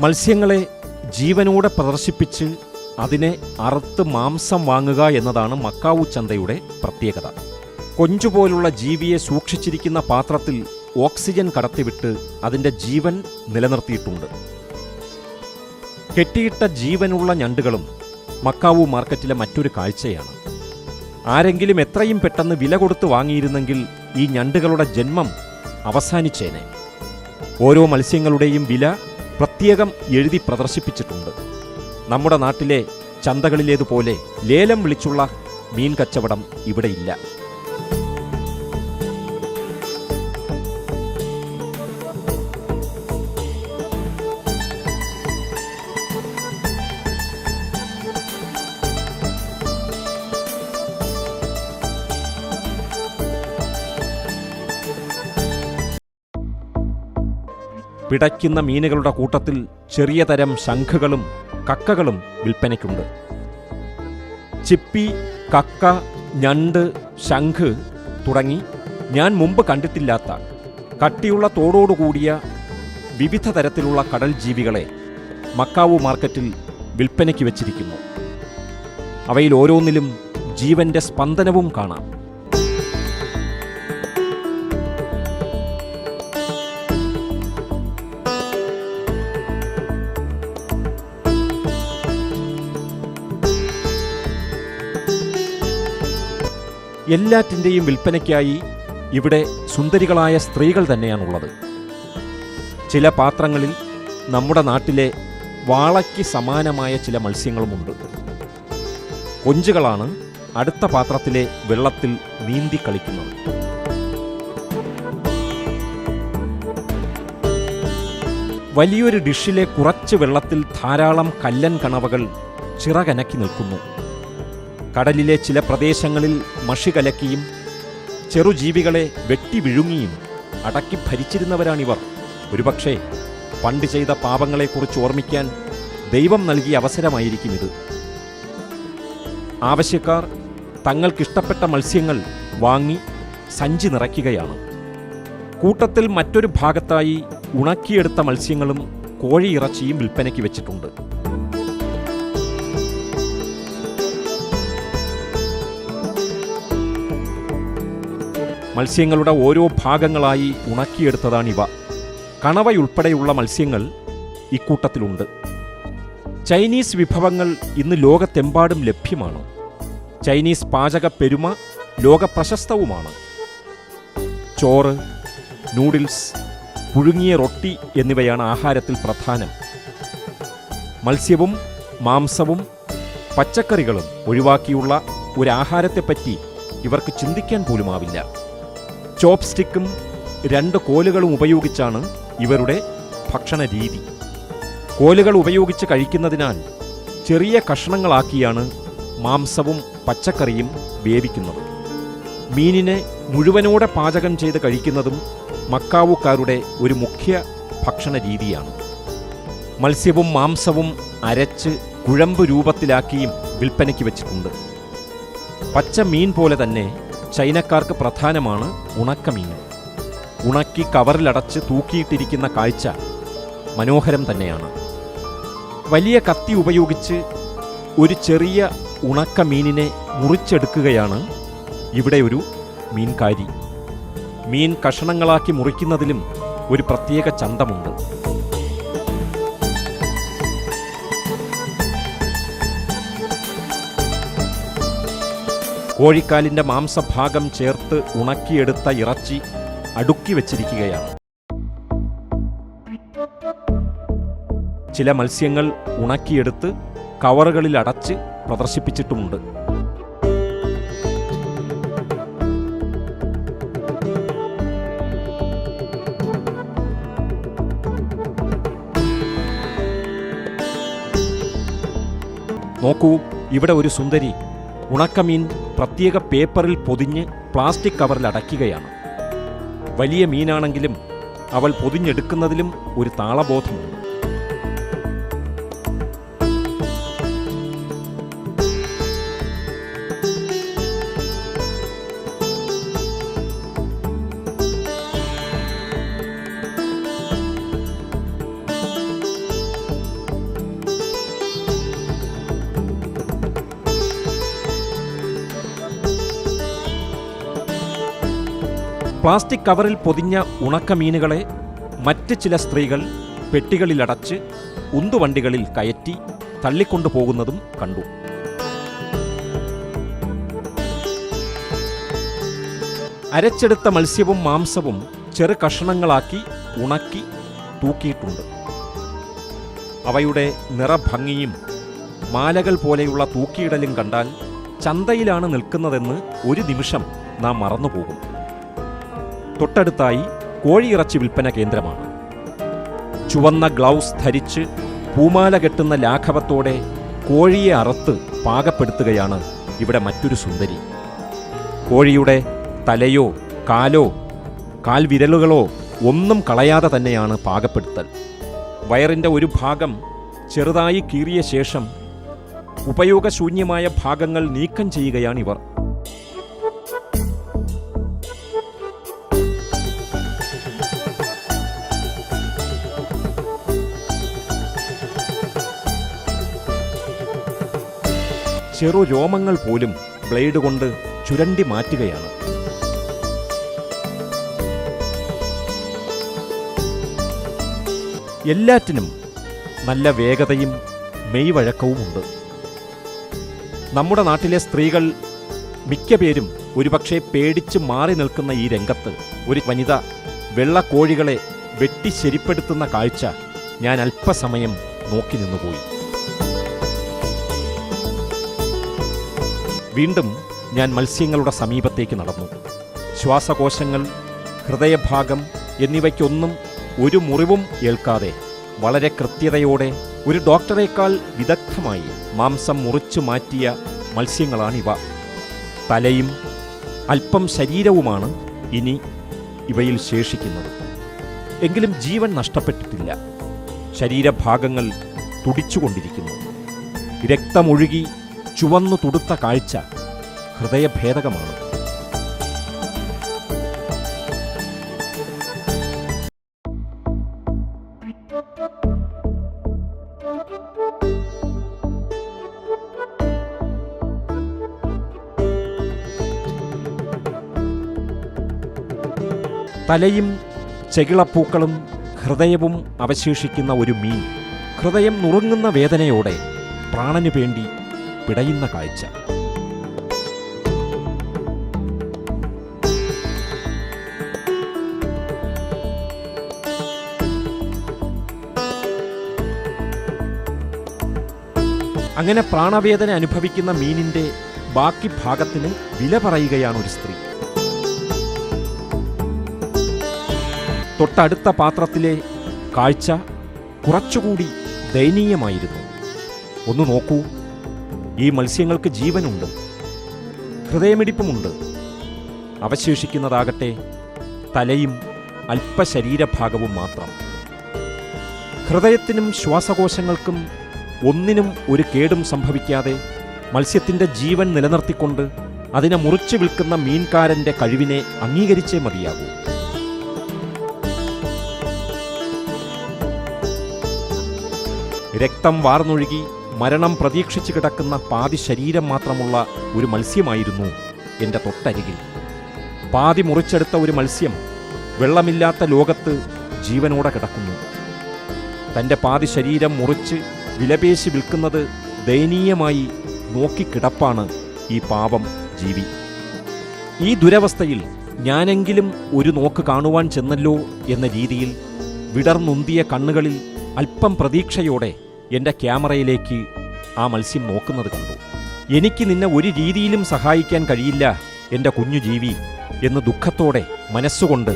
മത്സ്യങ്ങളെ ജീവനോടെ പ്രദർശിപ്പിച്ച് അതിനെ അറുത്ത് മാംസം വാങ്ങുക എന്നതാണ് മക്കാവു ചന്തയുടെ പ്രത്യേകത. കൊഞ്ചുപോലുള്ള ജീവിയെ സൂക്ഷിച്ചിരിക്കുന്ന പാത്രത്തിൽ ഓക്സിജൻ കടത്തിവിട്ട് അതിന്റെ ജീവൻ നിലനിർത്തിയിട്ടുണ്ട്. കെട്ടിയിട്ട ജീവനുള്ള ഞണ്ടുകളും മക്കാവു മാർക്കറ്റിലെ മറ്റൊരു കാഴ്ചയാണ്. ആരെങ്കിലും എത്രയും പെട്ടെന്ന് വില കൊടുത്ത് വാങ്ങിയിരുന്നെങ്കിൽ ഈ ഞണ്ടുകളുടെ ജന്മം അവസാനിച്ചേനെ. ഓരോ മത്സ്യങ്ങളുടെയും വില പ്രത്യേകം എഴുതി പ്രദർശിപ്പിച്ചിട്ടുണ്ട്. നമ്മുടെ നാട്ടിലെ ചന്തകളിലേതുപോലെ ലേലം വിളിച്ചുള്ള മീൻ കച്ചവടം ഇവിടെയില്ല. പിടയ്ക്കുന്ന മീനുകളുടെ കൂട്ടത്തിൽ ചെറിയ തരം ശംഖുകളും കക്കകളും വിൽപ്പനയ്ക്കുണ്ട്. ചിപ്പി കക്ക ഞണ്ട് ശംഖ് തുടങ്ങി ഞാൻ മുമ്പ് കണ്ടിട്ടില്ലാത്ത കട്ടിയുള്ള തോടോടുകൂടിയ വിവിധ തരത്തിലുള്ള കടൽ ജീവികളെ മക്കാവു മാർക്കറ്റിൽ വിൽപ്പനയ്ക്ക് വച്ചിരിക്കുന്നു. അവയിൽ ഓരോന്നിലും ജീവന്റെ സ്പന്ദനവും കാണാം. എല്ലാറ്റിന്റെയും വിൽപ്പനയ്ക്കായി ഇവിടെ സുന്ദരികളായ സ്ത്രീകൾ തന്നെയാണുള്ളത്. ചില പാത്രങ്ങളിൽ നമ്മുടെ നാട്ടിലെ വാളയ്ക്ക് സമാനമായ ചില മത്സ്യങ്ങളുമുണ്ട്. കൊഞ്ചുകളാണ് അടുത്ത പാത്രത്തിലെ വെള്ളത്തിൽ നീന്തി കളിക്കുന്നത്. വലിയൊരു ഡിഷിലെ കുറച്ച് വെള്ളത്തിൽ ധാരാളം കല്ലൻ കണവകൾ ചിറകനക്കി നിൽക്കുന്നു. കടലിലെ ചില പ്രദേശങ്ങളിൽ മഷി കലക്കിയും ചെറുജീവികളെ വെട്ടി വിഴുങ്ങിയും അടക്കി ഭരിച്ചിരുന്നവരാണിവർ. ഒരുപക്ഷെ പണ്ട് ചെയ്ത പാപങ്ങളെക്കുറിച്ച് ഓർമ്മിക്കാൻ ദൈവം നൽകിയ അവസരമായിരിക്കും ഇത്. ആവശ്യക്കാർ തങ്ങൾക്കിഷ്ടപ്പെട്ട മത്സ്യങ്ങൾ വാങ്ങി സഞ്ചി നിറയ്ക്കുകയാണ്. കൂട്ടത്തിൽ മറ്റൊരു ഭാഗത്തായി ഉണക്കിയെടുത്ത മത്സ്യങ്ങളും കോഴിയിറച്ചിയും വിൽപ്പനയ്ക്ക് വെച്ചിട്ടുണ്ട്. മത്സ്യങ്ങളുടെ ഓരോ ഭാഗങ്ങളായി ഉണക്കിയെടുത്തതാണിവ. കണവയുൾപ്പെടെയുള്ള മത്സ്യങ്ങൾ ഇക്കൂട്ടത്തിലുണ്ട്. ചൈനീസ് വിഭവങ്ങൾ ഇന്ന് ലോകത്തെമ്പാടും ലഭ്യമാണ്. ചൈനീസ് പാചക പെരുമ ലോകപ്രശസ്തവുമാണ്. ചോറ് നൂഡിൽസ് പുഴുങ്ങിയ റൊട്ടി എന്നിവയാണ് ആഹാരത്തിൽ പ്രധാനം. മത്സ്യവും മാംസവും പച്ചക്കറികളും ഒഴിവാക്കിയുള്ള ഒരു ആഹാരത്തെപ്പറ്റി ഇവർക്ക് ചിന്തിക്കാൻ പോലുമാവില്ല. ചോപ്സ്റ്റിക്കും രണ്ട് കോലുകളും ഉപയോഗിച്ചാണ് ഇവരുടെ ഭക്ഷണ രീതി കോലുകൾ ഉപയോഗിച്ച് കഴിക്കുന്നതിനാൽ ചെറിയ കഷ്ണങ്ങളാക്കിയാണ് മാംസവും പച്ചക്കറിയും വേവിക്കുന്നത്. മീനിനെ മുഴുവനോടെ പാചകം ചെയ്ത് കഴിക്കുന്നതും മക്കാവുക്കാരുടെ ഒരു മുഖ്യ ഭക്ഷണ രീതിയാണ് മത്സ്യവും മാംസവും അരച്ച് കുഴമ്പ് രൂപത്തിലാക്കിയും വിൽപ്പനയ്ക്ക് വെച്ചിട്ടുണ്ട്. പച്ച മീൻ പോലെ തന്നെ ചൈനക്കാർക്ക് പ്രധാനമാണ് ഉണക്കമീൻ. ഉണക്കി കവറിലടച്ച് തൂക്കിയിട്ടിരിക്കുന്ന കാഴ്ച മനോഹരം തന്നെയാണ്. വലിയ കത്തി ഉപയോഗിച്ച് ഒരു ചെറിയ ഉണക്ക മീനിനെ മുറിച്ചെടുക്കുകയാണ് ഇവിടെ ഒരു മീൻകാരി. മീൻ കഷണങ്ങളാക്കി മുറിക്കുന്നതിലും ഒരു പ്രത്യേക ചന്തമുണ്ട്. കോഴിക്കാലിന്റെ മാംസഭാഗം ചേർത്ത് ഉണക്കിയെടുത്ത ഇറച്ചി അടുക്കി വച്ചിരിക്കുകയാണ്. ചില മത്സ്യങ്ങൾ ഉണക്കിയെടുത്ത് കവറുകളിൽ അടച്ച് പ്രദർശിപ്പിച്ചിട്ടുമുണ്ട്. നോക്കൂ ഇവിടെ ഒരു സുന്ദരി ഉണക്കമീൻ പ്രത്യേക പേപ്പറിൽ പൊതിഞ്ഞ് പ്ലാസ്റ്റിക് കവറിൽ അടയ്ക്കുകയാണ്. വലിയ മീനാണെങ്കിലും അവൾ പൊതിഞ്ഞെടുക്കുന്നതിലും ഒരു താളബോധമുണ്ട്. പ്ലാസ്റ്റിക് കവറിൽ പൊതിഞ്ഞ ഉണക്കമീനുകളെ മറ്റ് ചില സ്ത്രീകൾ പെട്ടികളിലടച്ച് ഉന്തുവണ്ടികളിൽ കയറ്റി തള്ളിക്കൊണ്ടു പോകുന്നതും കണ്ടു. അരച്ചെടുത്ത മത്സ്യവും മാംസവും ചെറു കഷണങ്ങളാക്കി ഉണക്കി തൂക്കിയിട്ടുണ്ട്. അവയുടെ നിറഭംഗിയും മാലകൾ പോലെയുള്ള തൂക്കിയിടലും കണ്ടാൽ ചന്തയിലാണ് നിൽക്കുന്നതെന്ന് ഒരു നിമിഷം നാം മറന്നുപോകും. തൊട്ടടുത്തായി കോഴിയിറച്ചി വിൽപ്പന കേന്ദ്രമാണ്. ചുവന്ന ഗ്ലൗസ് ധരിച്ച് പൂമാല കെട്ടുന്ന ലാഘവത്തോടെ കോഴിയെ അറുത്ത് പാകപ്പെടുത്തുകയാണ് ഇവിടെ മറ്റൊരു സുന്ദരി. കോഴിയുടെ തലയോ കാലോ കാൽവിരലുകളോ ഒന്നും കളയാതെ തന്നെയാണ് പാകപ്പെടുത്തൽ. വയറിന്റെ ഒരു ഭാഗം ചെറുതായി കീറിയ ശേഷം ഉപയോഗശൂന്യമായ ഭാഗങ്ങൾ നീക്കം ചെയ്യുകയാണിവർ ചെറു രോമങ്ങൾ പോലും ബ്ലേഡ് കൊണ്ട് ചുരണ്ടി മാറ്റുകയാണ്. എല്ലാറ്റിനും നല്ല വേഗതയും മെയ്വഴക്കവുമുണ്ട് നമ്മുടെ നാട്ടിലെ സ്ത്രീകൾ മിക്ക പേരും ഒരുപക്ഷെ പേടിച്ച് മാറി നിൽക്കുന്ന ഈ രംഗത്ത് ഒരു വനിത വെള്ളക്കോഴികളെ വെട്ടിശരിപ്പെടുത്തുന്ന കാഴ്ച ഞാൻ അല്പസമയം നോക്കി നിന്നുപോയി. വീണ്ടും ഞാൻ മത്സ്യങ്ങളുടെ സമീപത്തേക്ക് നടന്നു. ശ്വാസകോശങ്ങൾ ഹൃദയഭാഗം എന്നിവയ്ക്കൊന്നും ഒരു മുറിവും ഏൽക്കാതെ വളരെ കൃത്യതയോടെ ഒരു ഡോക്ടറേക്കാൾ വിദഗ്ധമായി മാംസം മുറിച്ചു മാറ്റിയ മത്സ്യങ്ങളാണിവ. തലയും അല്പം ശരീരവുമാണ് ഇനി ഇവയിൽ ശേഷിക്കുന്നത്. എങ്കിലും ജീവൻ നഷ്ടപ്പെട്ടിട്ടില്ല. ശരീരഭാഗങ്ങൾ തുടിച്ചുകൊണ്ടിരിക്കുന്നു. രക്തമൊഴുകി ചുവന്നു തുടുത്ത കാഴ്ച ഹൃദയഭേദകമാണ്. തലയും ചെകിളപ്പൂക്കളും ഹൃദയവും അവശേഷിക്കുന്ന ഒരു മീൻ. ഹൃദയം നുറുങ്ങുന്ന വേദനയോടെ പ്രാണനു വേണ്ടി പിടയുന്ന കാഴ്ച. അങ്ങനെ പ്രാണവേദന അനുഭവിക്കുന്ന മീനിന്റെ ബാക്കി ഭാഗത്തിന് വില പറയുകയാണ് ഒരു സ്ത്രീ. തൊട്ടടുത്ത പാത്രത്തിലെ കാഴ്ച കുറച്ചുകൂടി ദയനീയമായിരുന്നു. ഒന്ന് നോക്കൂ. ഈ മത്സ്യങ്ങൾക്ക് ജീവനുണ്ട് ഹൃദയമിടിപ്പുമുണ്ട്. അവശേഷിക്കുന്നതാകട്ടെ തലയും അല്പശരീരഭാഗവും മാത്രം. ഹൃദയത്തിനും ശ്വാസകോശങ്ങൾക്കും ഒന്നിനും ഒരു കേടും സംഭവിക്കാതെ മത്സ്യത്തിന്റെ ജീവൻ നിലനിർത്തിക്കൊണ്ട് അതിനെ മുറിച്ചു വിൽക്കുന്ന മീൻകാരന്റെ കഴിവിനെ അംഗീകരിച്ചേ മതിയാകൂ. രക്തം വാർന്നൊഴുകി മരണം പ്രതീക്ഷിച്ചു കിടക്കുന്ന പാതി ശരീരം മാത്രമുള്ള ഒരു മത്സ്യമായിരുന്നു എന്റെ തൊട്ടരികിൽ. പാതി മുറിച്ചെടുത്ത ഒരു മത്സ്യം വെള്ളമില്ലാത്ത ലോകത്ത് ജീവനോടെ കിടക്കുന്നു. തന്റെ പാതി ശരീരം മുറിച്ച് വിലപേശി വിൽക്കുന്നത് ദയനീയമായി നോക്കിക്കിടപ്പാണ് ഈ പാപം ജീവി. ഈ ദുരവസ്ഥയിൽ ഞാനെങ്കിലും ഒരു നോക്ക് കാണുവാൻ ചെന്നല്ലോ എന്ന രീതിയിൽ വിടർന്നുന്തിയ കണ്ണുകളിൽ അല്പം പ്രതീക്ഷയോടെ എന്റെ ക്യാമറയിലേക്ക് ആ മത്സ്യം നോക്കുന്നത് കണ്ടു. എനിക്ക് നിന്നെ ഒരു രീതിയിലും സഹായിക്കാൻ കഴിയില്ല എന്റെ കുഞ്ഞു ജീവി എന്ന് ദുഃഖത്തോടെ മനസ്സുകൊണ്ട്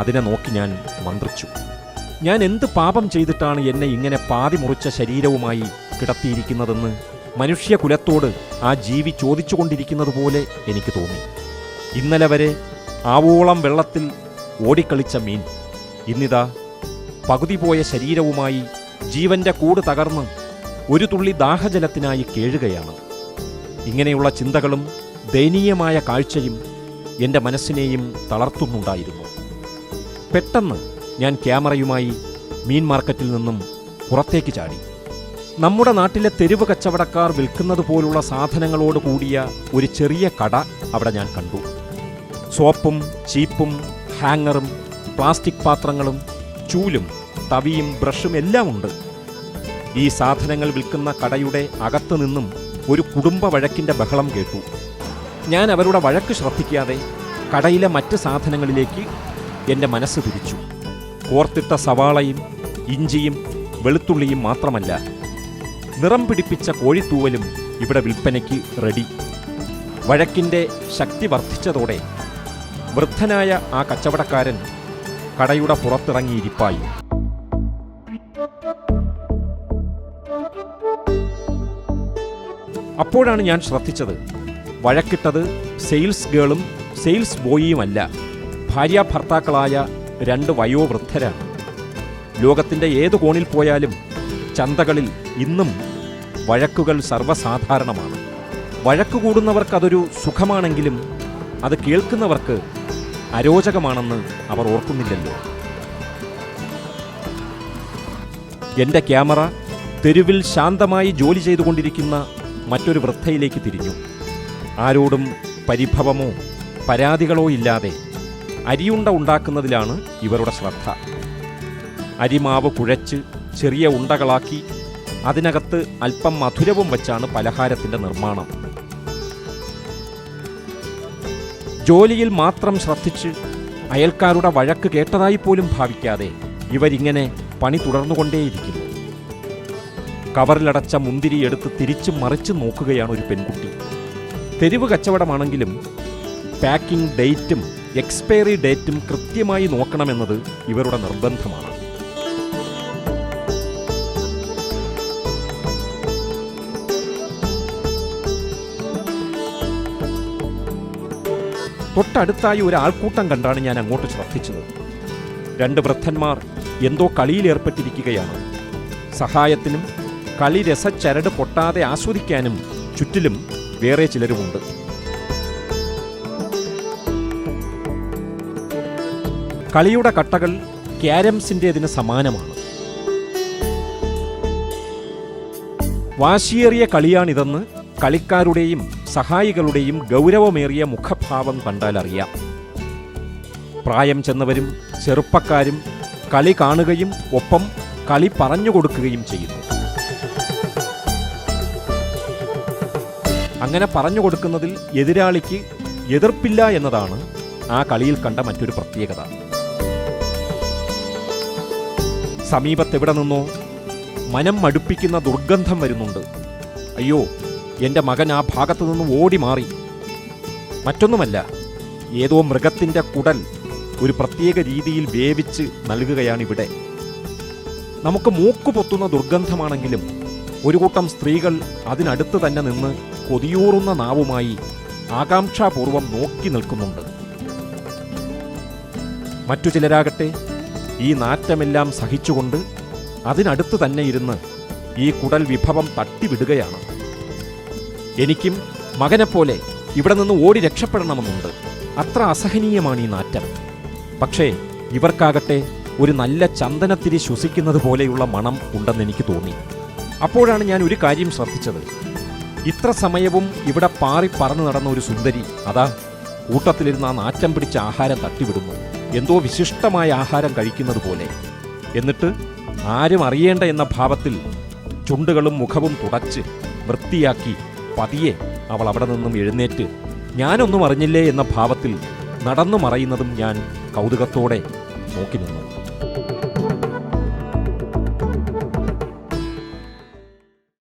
അതിനെ നോക്കി ഞാൻ മന്ത്രിച്ചു. ഞാൻ എന്ത് പാപം ചെയ്തിട്ടാണ് എന്നെ ഇങ്ങനെ പാതി മുറിച്ച ശരീരവുമായി കിടത്തിയിരിക്കുന്നതെന്ന് മനുഷ്യകുലത്തോട് ആ ജീവി ചോദിച്ചുകൊണ്ടിരിക്കുന്നത് പോലെ എനിക്ക് തോന്നി. ഇന്നലെ വരെ ആവോളം വെള്ളത്തിൽ ഓടിക്കളിച്ച മീൻ ഇന്നിതാ പകുതി പോയ ശരീരവുമായി ജീവന്റെ കൂട് തകർന്ന് ഒരു തുള്ളി ദാഹജലത്തിനായി കേഴുകയാണ്. ഇങ്ങനെയുള്ള ചിന്തകളും ദയനീയമായ കാഴ്ചയും എന്റെ മനസ്സിനെയും തളർത്തുന്നുണ്ടായിരുന്നു. പെട്ടെന്ന് ഞാൻ ക്യാമറയുമായി മീൻ മാർക്കറ്റിൽ നിന്നും പുറത്തേക്ക് ചാടി. നമ്മുടെ നാട്ടിലെ തെരുവ് കച്ചവടക്കാർ വിൽക്കുന്നത് പോലുള്ള സാധനങ്ങളോട് കൂടിയ ഒരു ചെറിയ കട അവിടെ ഞാൻ കണ്ടു. സോപ്പും ചീപ്പും ഹാങ്ങറും പ്ലാസ്റ്റിക് പാത്രങ്ങളും ചൂലും തവിയും ബ്രഷും എല്ലാം ഉണ്ട്. ഈ സാധനങ്ങൾ വിൽക്കുന്ന കടയുടെ അകത്തു നിന്നും ഒരു കുടുംബ വഴക്കിന്റെ ബഹളം കേട്ടു. ഞാൻ അവരുടെ വഴക്ക് ശ്രദ്ധിക്കാതെ കടയിലെ മറ്റ് സാധനങ്ങളിലേക്ക് എന്റെ മനസ്സ് തിരിച്ചു. കോർത്തിട്ട സവാളയും ഇഞ്ചിയും വെളുത്തുള്ളിയും മാത്രമല്ല നിറം പിടിപ്പിച്ച കോഴിത്തൂവലും ഇവിടെ വിൽപ്പനയ്ക്ക് റെഡി വഴക്കിന്റെ ശക്തി വർദ്ധിച്ചതോടെ വൃദ്ധനായ ആ കച്ചവടക്കാരൻ കടയുടെ പുറത്തിറങ്ങിയിരിപ്പായി. അപ്പോഴാണ് ഞാൻ ശ്രദ്ധിച്ചത്. വഴക്കിട്ടത് സെയിൽസ് ഗേളും സെയിൽസ് ബോയിയുമല്ല ഭാര്യ ഭർത്താക്കളായ രണ്ട് വയോവൃദ്ധരാണ്. ലോകത്തിന്റെ ഏത് കോണിൽ പോയാലും ചന്തകളിൽ ഇന്നും വഴക്കുകൾ സർവസാധാരണമാണ്. വഴക്ക് കൂടുന്നവർക്ക് അതൊരു സുഖമാണെങ്കിലും അത് കേൾക്കുന്നവർക്ക് അരോചകമാണെന്ന് അവർ ഓർക്കുന്നില്ലല്ലോ. എന്റെ ക്യാമറ തെരുവിൽ ശാന്തമായി ജോലി ചെയ്തുകൊണ്ടിരിക്കുന്ന മറ്റൊരു വൃദ്ധയിലേക്ക് തിരിഞ്ഞു. ആരോടും പരിഭവമോ പരാതികളോ ഇല്ലാതെ അരിയുണ്ട ഉണ്ടാക്കുന്നതിലാണ് ഇവരുടെ ശ്രദ്ധ. അരിമാവ് കുഴച്ച് ചെറിയ ഉണ്ടകളാക്കി അതിനകത്ത് അല്പം മധുരവും വച്ചാണ് പലഹാരത്തിന്റെ നിർമ്മാണം. ജോലിയിൽ മാത്രം ശ്രദ്ധിച്ച് അയൽക്കാരുടെ വഴക്ക് കേട്ടതായി പോലും ഭാവിക്കാതെ ഇവരിങ്ങനെ പണി തുടർന്നുകൊണ്ടേയിരിക്കുന്നു. കവറിലടച്ച മുന്തിരി എടുത്ത് തിരിച്ചു മറിച്ച് നോക്കുകയാണ് ഒരു പെൺകുട്ടി. തെരുവ് കച്ചവടമാണെങ്കിലും പാക്കിംഗ് ഡേറ്റും എക്സ്പയറി ഡേറ്റും കൃത്യമായി നോക്കണമെന്നത് ഇവരുടെ നിർബന്ധമാണ്. തൊട്ടടുത്തായി ഒരു ആൾക്കൂട്ടം കണ്ടാണ് ഞാൻ അങ്ങോട്ട് ശ്രദ്ധിച്ചത്. രണ്ട് വൃദ്ധന്മാർ എന്തോ കളിയിലേർപ്പെട്ടിരിക്കുകയാണ്. സഹായത്തിനും കളി രസച്ചരട് പൊട്ടാതെ ആസ്വദിക്കാനും ചുറ്റിലും വേറെ ചിലരുമുണ്ട്. കളിയുടെ കട്ടകൾ ക്യാരംസിന്റെതിന് സമാനമാണ്. വാശിയേറിയ കളിയാണിതെന്ന് കളിക്കാരുടെയും സഹായികളുടെയും ഗൗരവമേറിയ മുഖഭാവം കണ്ടാലറിയാം. പ്രായം ചെന്നവരും ചെറുപ്പക്കാരും കളി കാണുകയും ഒപ്പം കളി പറഞ്ഞു കൊടുക്കുകയും ചെയ്യുന്നു. അങ്ങനെ പറഞ്ഞു കൊടുക്കുന്നതിൽ എതിരാളിക്ക് എതിർപ്പില്ല എന്നതാണ് ആ കളിയിൽ കണ്ട മറ്റൊരു പ്രത്യേകത. സമീപത്തെവിടെ നിന്നോ മനം മടുപ്പിക്കുന്ന ദുർഗന്ധം വരുന്നുണ്ട്. അയ്യോ എന്റെ മകൻ ആ ഭാഗത്തു നിന്ന് ഓടി മാറി മറ്റൊന്നുമല്ല ഏതോ മൃഗത്തിന്റെ കുടൽ ഒരു പ്രത്യേക രീതിയിൽ വേവിച്ച് നൽകുകയാണിവിടെ നമുക്ക് മൂക്ക് പൊത്തുന്ന ദുർഗന്ധമാണെങ്കിലും ഒരു കൂട്ടം സ്ത്രീകൾ അതിനടുത്ത് തന്നെ നിന്ന് കൊതിയൂറുന്ന നാവുമായി ആകാംക്ഷാപൂർവം നോക്കി നിൽക്കുന്നുണ്ട്. മറ്റു ചിലരാകട്ടെ ഈ നാറ്റമെല്ലാം സഹിച്ചുകൊണ്ട് അതിനടുത്ത് തന്നെ ഇരുന്ന് ഈ കുടൽ വിഭവം തട്ടിവിടുകയാണ്. എനിക്കും മകനെപ്പോലെ ഇവിടെ നിന്ന് ഓടി രക്ഷപ്പെടണമെന്നുണ്ട്. അത്ര അസഹനീയമാണ് ഈ നാറ്റം. പക്ഷേ ഇവർക്കാകട്ടെ ഒരു നല്ല ചന്ദനത്തിരി ശ്വസിക്കുന്നത് പോലെയുള്ള മണം ഉണ്ടെന്ന് എനിക്ക് തോന്നി. അപ്പോഴാണ് ഞാൻ ഒരു കാര്യം ശ്രദ്ധിച്ചത്. ഇത്ര സമയവും ഇവിടെ പാറി പറന്നു നടന്ന ഒരു സുന്ദരി അതാ കൂട്ടത്തിലിരുന്ന് ആ നാറ്റം പിടിച്ച ആഹാരം തട്ടിവിടുന്നു. എന്തോ വിശിഷ്ടമായ ആഹാരം കഴിക്കുന്നത് പോലെ. എന്നിട്ട് ആരും അറിയേണ്ട എന്ന ഭാവത്തിൽ ചുണ്ടുകളും മുഖവും തുടച്ച് വൃത്തിയാക്കി പതിയെ അവൾ അവിടെ നിന്നും എഴുന്നേറ്റ് ഞാനൊന്നും അറിഞ്ഞില്ലേ എന്ന ഭാവത്തിൽ നടന്നു മറയുന്നതും ഞാൻ കൗതുകത്തോടെ നോക്കി നിന്നു.